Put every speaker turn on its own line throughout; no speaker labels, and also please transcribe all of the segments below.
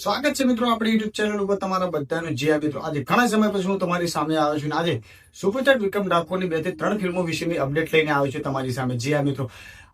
સ્વાગત છે મિત્રો આપણી યુટ્યુબ ચેનલ ઉપર તમારા બધાનું. જે આ મિત્રો. આજે ઘણા સમય પછી હું તમારી સામે આવ્યો છું આજે સુપરસ્ટાર વિક્રમ ડાકોરની બેથી ત્રણ ફિલ્મો વિશેની અપડેટ લઈને આવ્યો છું તમારી સામે. જે આ મિત્રો.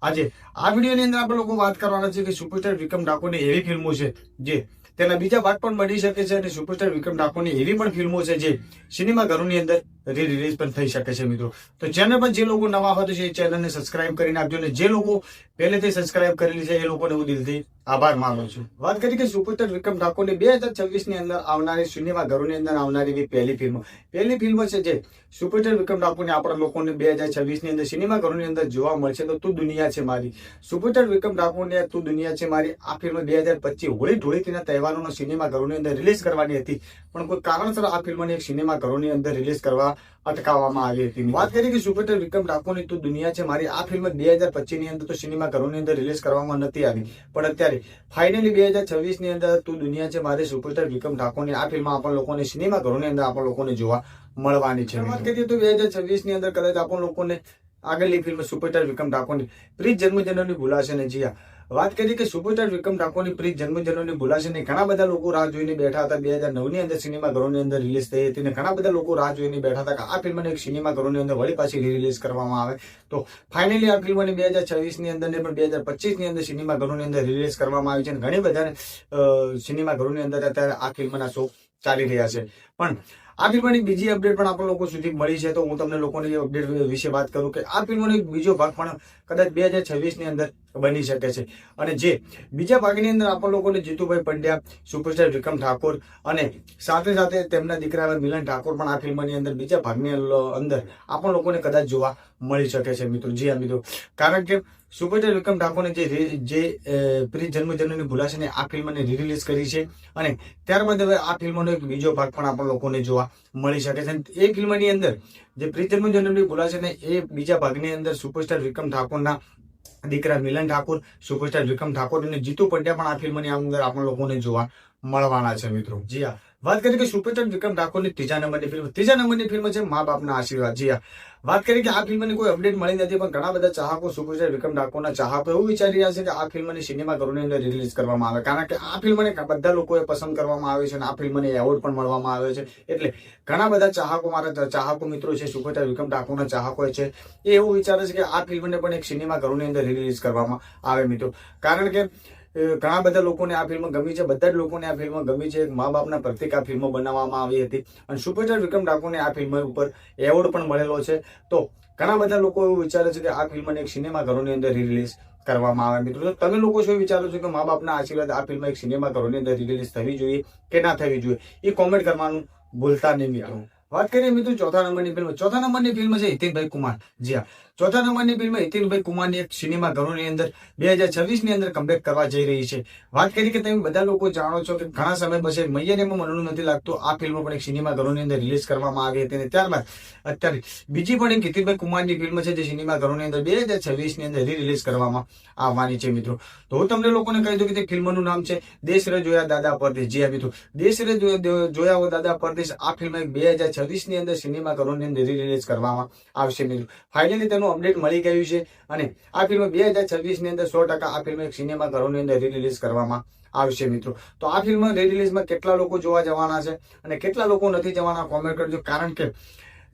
આજે આ વિડીયોની અંદર આપણે લોકો વાત કરવાના છે કે સુપરસ્ટાર વિક્રમ ડાકોરની એવી ફિલ્મો છે જે તેના બીજા ભાગ પણ મળી શકે છે અને સુપરસ્ટાર વિક્રમ ડાકોરની એવી પણ ફિલ્મો છે જે સિનેમા ઘરોની અંદર રી રિલીઝ પણ થઈ શકે છે મિત્રો. તો ચેનલ પણ જે લોકો નવા હોય છે એ ચેનલને સબસ્ક્રાઇબ કરીને આપજો અને જે લોકો પહેલેથી સબસ્ક્રાઇબ કરેલી છે એ લોકોને હું દિલથી આભાર માનું છું. વાત કરી કે સુપરસ્ટાર વિક્રમ ઠાકોરની બે હજાર છવ્વીસની અંદર આવનારી સિનેમા ઘરોની અંદર આવનારી એવી પહેલી ફિલ્મ પહેલી ફિલ્મ છે જે સુપરસ્ટાર વિક્રમ ઠાકોરને આપણા લોકોને બે હજાર છવ્વીસની અંદર સિનેમા ઘરોની અંદર જોવા મળશે તો તું દુનિયા છે મારી. સુપરસ્ટાર વિક્રમ ઠાકોરને તું દુનિયા છે મારી. આ ફિલ્મ બે હજાર પચીસ હોળી ધોળીથીના તહેવારોનો સિનેમા ઘરોની અંદર રિલીઝ કરવાની હતી. પણ કોઈ કારણસર આ ફિલ્મને એક સિનેમા ઘરોની અંદર રિલીઝ કરવા અટકાવવામાં આવી હતી. વાત કરી કે સુપરસ્ટાર વિક્રમ ઠાકોરની તું દુનિયા છે. મારી આ ફિલ્મ બે હજાર પચીસની અંદર તો સિનેમા ઘરોની અંદર રિલીઝ કરવામાં નથી આવી. પણ અત્યારે ફાઇનલી બે હજાર છવ્વીસની અંદર તું દુનિયા છે. મારી સુપરસ્ટાર વિક્રમ ઠાકોરની આ ફિલ્મ આપણા લોકોને સિનેમા ઘરોની અંદર આપણ લોકોને જોવા મળવાની છે. વાત કરીએ તો બે હજાર છવ્વીસની અંદર કદાચ આપણા લોકોને આગળની ફિલ્મ સુપરસ્ટાર વિક્રમ ઠાકોરની પ્રીત જન્મજનોની ભૂલાશે ને જીયા. વાત કરીએ કે સુપરસ્ટાર વિક્રમ ઠાકોરની પ્રીત જન્મજનોની ભૂલાશે ને ઘણા બધા લોકો રાહ જોઈને બેઠા હતા બે હજાર નવની અંદર સિનેમા ઘરોની અંદર રિલીઝ થઈ હતી ને ઘણા બધા લોકો રાહ જોઈને બેઠા હતા કે આ ફિલ્મને એક સિનેમા ઘરોની અંદર વળી પાછી રિલીઝ કરવામાં આવે. તો ફાઇનલી આ ફિલ્મને બે હજાર છવ્વીસની અંદર ને પણ બે હજાર પચીસની અંદર સિનેમા ઘરોની અંદર રિલીઝ કરવામાં આવી છે અને ઘણી બધા સિનેમા ઘરોની અંદર અત્યારે આ ફિલ્મના શો ચાલી રહ્યા છે. પણ આ ફિલ્મની બીજી અપડેટ પણ આપણા લોકો સુધી મળી છે, તો હું તમને લોકોની અપડેટ વિશે વાત કરું કે આ ફિલ્મનો એક બીજો ભાગ પણ કદાચ બે હજાર છવ્વીસની અંદર બની શકે છે. અને જે બીજા ભાગની અંદર આપણા લોકોને જીતુભાઈ પંડ્યા સુપરસ્ટાર વિક્રમ ઠાકોર અને સાથે સાથે તેમના દીકરા મિલન ઠાકોર પણ આ ફિલ્મની અંદર બીજા ભાગની અંદર આપણા લોકોને કદાચ જોવા મળી શકે છે મિત્રો. જી હા મિત્રો. કારણ કે સુપરસ્ટાર વિક્રમ ઠાકોરને જે જે પ્રી જન્મજન્મની ભૂલાશે આ ફિલ્મને રિલીઝ કરી છે અને ત્યારબાદ હવે આ ફિલ્મનો એક બીજો ભાગ પણ આપણા લોકોને જોવા મળી શકે છે. એ ફિલ્મની અંદર જે પ્રી જન્મજન્મની ભૂલાશે ને એ બીજા ભાગની અંદર સુપરસ્ટાર વિક્રમ ઠાકોરના દીકરા મિલન ઠાકોર, સુપરસ્ટાર વિક્રમ ઠાકોર અને જીતુ પંડ્યા પણ આ ફિલ્મની અંદર આપણા લોકોને જોવા મળવાના છે, મિત્રો. જી હા. વાત કરીએ કે સુપરસ્ટાર વિક્રમ ઠાકોરની ત્રીજા નંબરની ફિલ્મ. ત્રીજા નંબરની ફિલ્મ છે મા બાપના આશીર્વાદ. જી હા. વાત કરીએ કે આ ફિલ્મની કોઈ અપડેટ મળી નથી, પણ ઘણા બધા ચાહકો સુપરસ્ટાર વિક્રમ ઠાકોરના ચાહકો એવું વિચારી રહ્યા છે કે આ ફિલ્મને સિનેમા ઘરોની અંદર રિલીઝ કરવામાં આવે. કારણ કે આ ફિલ્મને બધા લોકોએ પસંદ કરવામાં આવે છે અને આ ફિલ્મને એવોર્ડ પણ મળવામાં આવે છે. એટલે ઘણા બધા ચાહકો મારા ચાહકો મિત્રો છે, સુપરસ્ટાર વિક્રમ ઠાકોરના ચાહકો છે, એ એવું વિચારે છે કે આ ફિલ્મને પણ એક સિનેમા ઘરોની અંદર રિલીઝ કરવામાં આવે, મિત્રો. કારણ કે ઘણા બધા લોકોને આ ફિલ્મ ગમી છે. બધા જ લોકોને આ ફિલ્મ ગમી છે. મા બાપના પ્રત્યેક આ ફિલ્મ બનાવવામાં આવી હતી. અને સુપરસ્ટાર વિક્રમ ઠાકોરને આ ફિલ્મ ઉપર એવોર્ડ પણ મળેલો છે. તો ઘણા બધા લોકો એવું વિચારે છે કે આ ફિલ્મને એક સિનેમા ઘરોની અંદર રિલીઝ કરવામાં આવે. મિત્રો તો તમે લોકો શું વિચારો છો કે મા બાપના આશીર્વાદ આ ફિલ્મ એક સિનેમાઘરોની અંદર રિલીઝ થવી જોઈએ કે ના થવી જોઈએ? એ કોમેન્ટ કરવાનું ભૂલતા નહીં મિત્રો. વાત કરીએ મિત્રો ચોથા નંબરની ફિલ્મ. ચોથા નંબરની ફિલ્મ છે હિતિનભાઈ કુમાર. જી હા. ચોથા નંબરની ફિલ્મ હિતિનભાઈ કુમારની એક સિનેમા ઘરોની અંદર બે હજાર છવ્વીસની અંદર કમબેક કરવા જઈ રહી છે. વાત કરી કે તમે બધા લોકો જાણો છો કે ઘણા સમય પછી મૈયરેમાં મનનું નથી લાગતું. આ ફિલ્મ પણ એક સિનેમા ઘરોની અંદર રિલીઝ કરવામાં આવી હતી અને ત્યારબાદ અત્યારે બીજી પણ એક હિતિનભાઈ કુમારની ફિલ્મ છે જે સિનેમા ઘરોની અંદર બે હજાર છવ્વીસની અંદર રી રિલીઝ કરવામાં આવવાની છે મિત્રો. તો હું તમને લોકોને કહી દઉં કે તે ફિલ્મનું નામ છે દેશ રે જોયા દાદા પરદેશ. જી મિત્રો, દેશ રે જોયા હો દાદા પરદેશ. આ ફિલ્મ બે હજાર છવ્વીસની અંદર સિનેમા ઘરોની અંદર રી રિલીઝ કરવામાં આવશે મિત્રો. ફાઇનલી તેનું અપડેટ મળી ગયું છે અને આ ફિલ્મ બે હજાર છવ્વીસની અંદર સો ટકા આ ફિલ્મ એક સિનેમા ઘરોની અંદર રિલીઝ કરવામાં આવશે મિત્રો. તો આ ફિલ્મ રિલીઝમાં કેટલા લોકો જોવા જવાના છે અને કેટલા લોકો નથી જવાના કોમેન્ટ કરજો. કારણ કે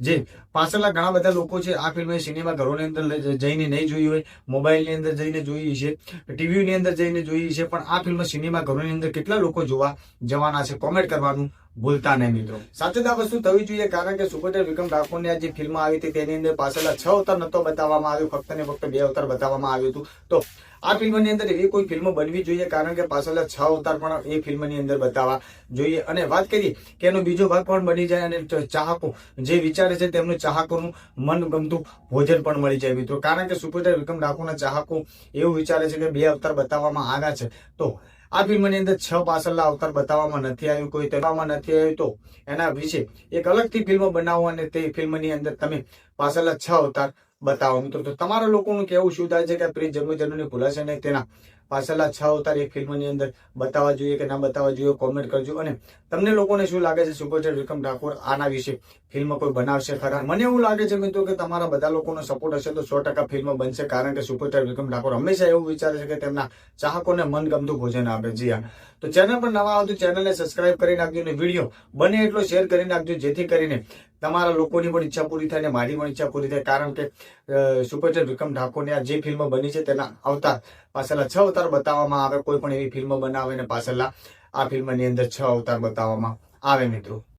જે પાછળના ઘણા બધા લોકો છે, આ ફિલ્મ સિનેમા ઘરોની અંદર જઈને નહીં જોઈ હોય, મોબાઈલની અંદર જઈને જોઈ છે ટીવીની અંદર જઈને જોઈ છે પણ આ ફિલ્મ સિનેમા ઘરોની અંદર કેટલા લોકો જોવા જવાના છે કોમેન્ટ કરવાનું ભૂલતા નહીં મિત્રો. સાચું આ વસ્તુ થવી જોઈએ, કારણ કે સુપરસ્ટાર વિક્રમ ઠાકોરની આ જે ફિલ્મ આવી હતી તેની અંદર પાછળના છ અવતાર નતો બતાવવામાં આવ્યો, ફક્ત ને ફક્ત બે અવતાર બતાવવામાં આવ્યું હતું. તો આ ફિલ્મની અંદર એવી કોઈ ફિલ્મ બનવી જોઈએ, કારણ કે પાછળના છ અવતાર પણ એ ફિલ્મની અંદર બતાવવા જોઈએ. અને વાત કરીએ કે એનો બીજો ભાગ પણ બની જાય, અને ચાહકો જે વિચારે છે તેમનું ચાહકોનું મનગમતું ભોજન પણ મળી જાય મિત્રો. કારણ કે સુપરસ્ટાર વિક્રમ ઠાકોરના ચાહકો એવું વિચારે છે કે બે અવતાર બતાવવામાં આવ્યા છે. તો આ ફિલ્મની અંદર છ પાસલના અવતાર બતાવવામાં નથી આવ્યું, કોઈ તેવામાં નથી આવ્યું તો એના વિશે એક અલગથી ફિલ્મ બનાવો અને તે ફિલ્મની અંદર તમે પાસલના છ અવતાર બતાવો મિત્રો. તો તમારા લોકોનું કેવું શું થાય છે કે પ્રિય જન્મજનોની ભૂલાશે ને તેના પાછળના છ અવતાર એક ફિલ્મની અંદર બતાવવા જોઈએ કે ના બતાવવા જોઈએ કોમેન્ટ કરજો. અને તમને લોકોને શું લાગે છે સુપરસ્ટાર વિક્રમ ઠાકોર આના વિશે ફિલ્મ કોઈ બનાવશે ખરા? મને એવું લાગે છે મિત્રો કે તમારા બધા લોકોનો સપોર્ટ હશે તો સો ટકા ફિલ્મ બનશે, કારણ કે સુપરસ્ટાર વિક્રમ ઠાકોર હંમેશા એવું વિચારે છે કે તેમના ચાહકોને મનગમતું ભોજન આપે. જી હા. તો ચેનલ પર નવા આવતું ચેનલને સબસ્ક્રાઇબ કરી નાખજો અને વીડિયો બને એટલો શેર કરી નાખજો, જેથી કરીને તમારા લોકોની પણ ઈચ્છા પૂરી થાય અને મારી પણ ઈચ્છા પૂરી થાય. કારણ કે સુપરસ્ટાર વિક્રમ ઠાકોરની આ જે ફિલ્મ બની છે તેના અવતાર પાછળના છ અવતાર બતાવવામાં આવે, કોઈ પણ એવી ફિલ્મ બનાવે ને પાછળ આ ફિલ્મની અંદર છ અવતાર બતાવવામાં આવે મિત્રો.